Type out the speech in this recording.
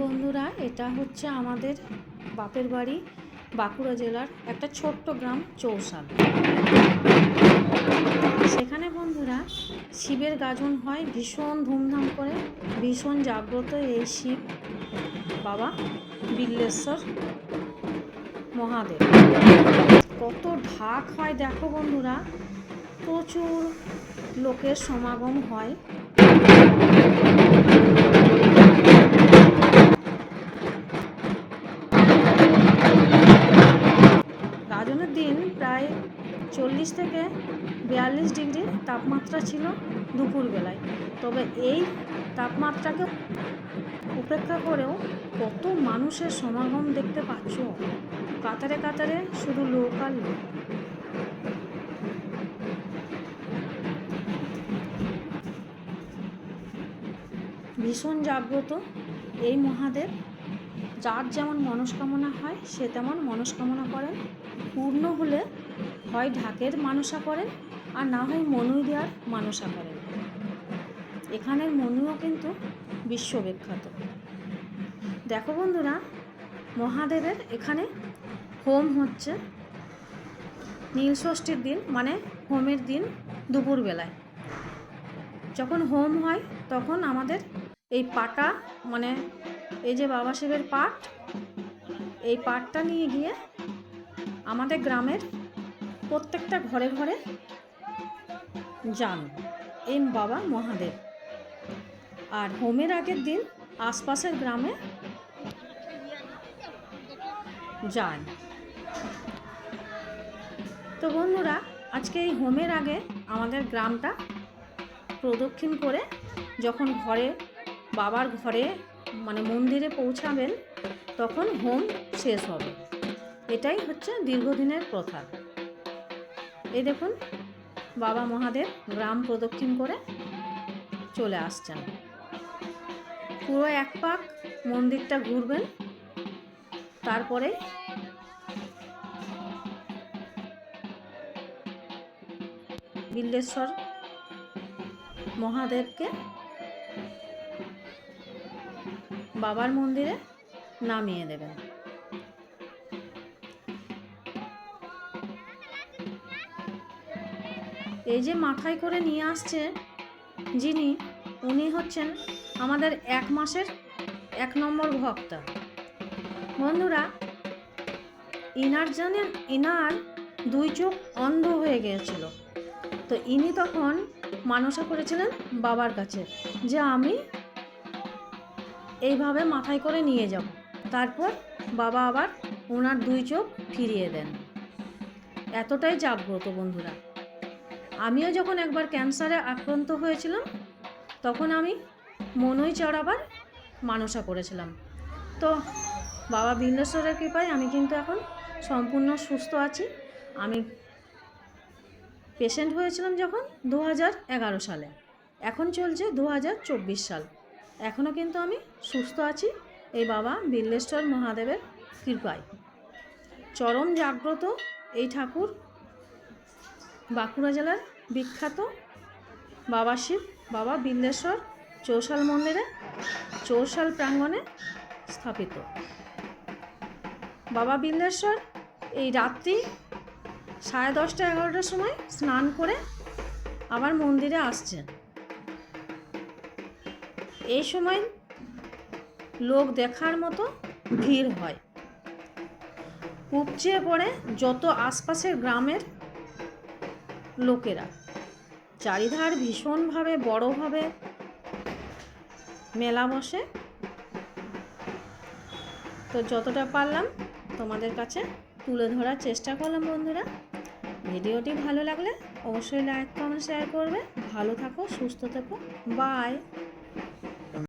বন্ধুরা, এটা হচ্ছে আমাদের বাপের বাড়ি বাঁকুড়া জেলার একটা ছোট্ট গ্রাম চৌসাল সেখানে বন্ধুরা, শিবের গাজন হয়, ভীষণ ধুমধাম করে, ভীষণ জাগ্রত এই শিব বাবা বিল্লেশ্বর মহাদেব। কত ঢাক হয়, দেখো বন্ধুরা, প্রচুর লোকের সমাগম হয়। চল্লিশ থেকে বিয়াল্লিশ ডিগ্রি তাপমাত্রা ছিল দুপুরবেলায়। তবে এই তাপমাত্রাকে উপেক্ষা করেও কত মানুষের সমাগম দেখতে পাচ্ছ? কাতারে কাতারে শুধু লোক আর লোক। ভীষণ জাগ্রত এই মহাদেব। যার যেমন মনস্কামনা হয়, সে তেমন মনস্কামনা করেন। পূর্ণ হলে হয় ঢাকের মানসা করেন, আর না হয় মনুই দেওয়ার মানসা করেন। এখানের মনুও কিন্তু বিশ্ববিখ্যাত। দেখো বন্ধুরা, মহাদেবের এখানে হোম হচ্ছে নীলষষ্ঠীর দিন মানে হোমের দিন দুপুরবেলায়। যখন হোম হয়, তখন আমাদের এই পাটা মানে এই যে বাবা শিবের পাট এই পাটটা নিয়ে গিয়ে আমাদের গ্রামের প্রত্যেকটা ঘরে ঘরে যান এম বাবা মহাদেব। আর হোমের আগের দিন আশপাশের গ্রামে যান। তো বন্ধুরা, আজকে এই হোমের আগে আমাদের গ্রামটা প্রদক্ষিণ করে যখন ঘরে, বাবার ঘরে মানে মন্দিরে পৌঁছাবেন, তখন হোম শেষ হবে। এটাই হচ্ছে দীর্ঘদিনের প্রথা। এই দেখুন, বাবা মহাদেব গ্রাম প্রদক্ষিণ করে চলে আসছেন। পুরো এক পাক মন্দিরটা ঘুরবেন, তারপরে বিল্লেশ্বর মহাদেবকে বাবার মন্দিরে নামিয়ে দেবেন। এই যে মাথায় করে নিয়ে আসছে যিনি, উনি হচ্ছেন আমাদের এক মাসের এক নম্বর ভক্তা। বন্ধুরা, ইনার জানেন ইনার দুই চোখ অন্ধ হয়ে গিয়েছিল। তো ইনি তখন মানসা করেছিলেন বাবার কাছে যে আমি এইভাবে মাথায় করে নিয়ে যাব। তারপর বাবা আবার ওনার দুই চোখ ফিরিয়ে দেন। এতটাই জাগ্রত বন্ধুরা। আমিও যখন একবার ক্যান্সারে আক্রান্ত হয়েছিলাম, তখন আমি মনই চড়াবার মানসা করেছিলাম। তো বাবা বিন্দেশ্বরের কৃপায় আমি কিন্তু এখন সম্পূর্ণ সুস্থ আছি। আমি পেশেন্ট হয়েছিলাম যখন দু সালে। এখন চলছে দু হাজার চব্বিশ সাল। এখনও কিন্তু আমি সুস্থ আছি। এই বাবা বিল্লেশ্বর মহাদেবের কৃপায়। চরম জাগ্রত এই ঠাকুর বাঁকুড়া জেলার বিখ্যাত বাবা শিব, বাবা বিল্লেশ্বর চৌশাল মন্দিরে, চৌশাল প্রাঙ্গণে স্থাপিত। বাবা বিল্লেশ্বর এই রাত্রি সাড়ে দশটা এগারোটার সময় স্নান করে আবার মন্দিরে আসছেন। এই সময় লোক দেখার মতো ভিড় হয়। উপচে পড়ে যত আশপাশের গ্রামের লোকেরা। চারিধার ভীষণভাবে বড়ভাবে মেলা বসে। তো যতটা পারলাম তোমাদের কাছে তুলে ধরার চেষ্টা করলাম বন্ধুরা। ভিডিওটি ভালো লাগলে অবশ্যই লাইক কমেন্ট শেয়ার করবে। ভালো থাকো, সুস্থ থেকো। বাই